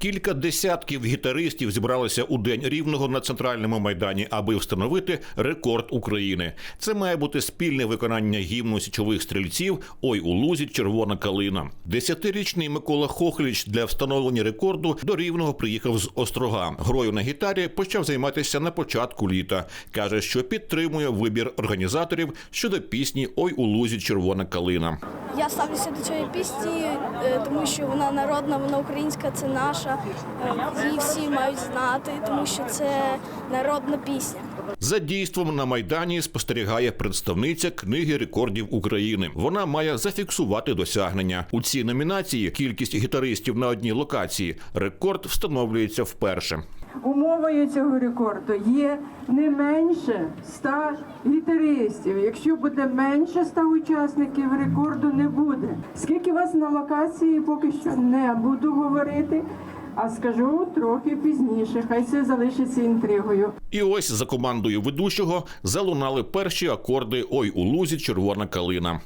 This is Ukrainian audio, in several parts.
Кілька десятків гітаристів зібралися у день рівного на центральному майдані, аби встановити рекорд України. Це має бути спільне виконання гімну січових стрільців Ой у лузі червона калина. Десятирічний Микола Хохліч для встановлення рекорду до рівного приїхав з острога. Грою на гітарі почав займатися на початку літа. каже, що підтримує вибір організаторів щодо пісні Ой у лузі червона калина. Я ставлюся до цієї пісні, е, тому що вона народна, вона українська, це наша. Е, Її всі мають знати, тому що це народна пісня. За дійством на майдані спостерігає представниця книги рекордів України. Вона має зафіксувати досягнення у цій номінації. Кількість гітаристів на одній локації. Рекорд встановлюється вперше. Умовою цього рекорду є не менше 100 гітаристів. Якщо буде менше 100 учасників, рекорду не буде. Скільки вас на локації, поки що не буду говорити, а скажу трохи пізніше. Хай це залишиться інтригою. І ось за командою ведучого залунали перші акорди Ой у лузі червона калина.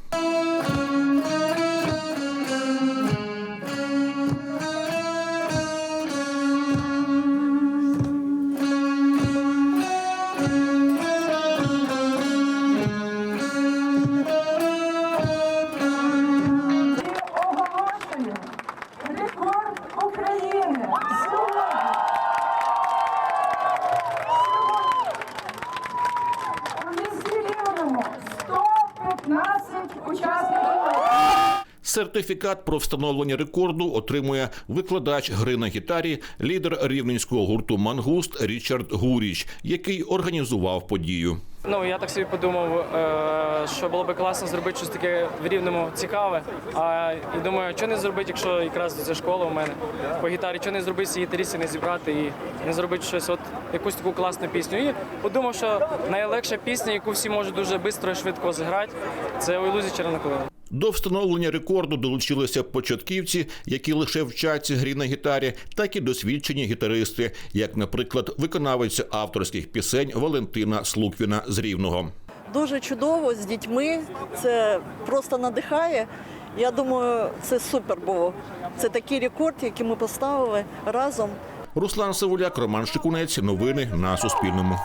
115 учасників. Сертифікат про встановлення рекорду отримує викладач гри на гітарі, лідер рівненського гурту Мангуст Річард Гуріч, який організував подію. Ну я так собі подумав, е, що було би класно зробити щось таке в рівному цікаве. А і думаю, що не зробити, якщо якраз це школа у мене по гітарі, що не зробити всі гітаристи, не зібрати і не зробити щось, от якусь таку класну пісню. І подумав, що найлегша пісня, яку всі можуть дуже швидко і швидко зіграти, це «Ой, лузі черноколина. До встановлення рекорду долучилися початківці, які лише вчаться грі на гітарі, так і досвідчені гітаристи, як, наприклад, виконавиця авторських пісень Валентина Слуквіна з Рівного. Дуже чудово з дітьми. Це просто надихає. Я думаю, це супер було. Це такий рекорд, який ми поставили разом. Руслан Савуляк, Роман Шикунець. Новини на Суспільному.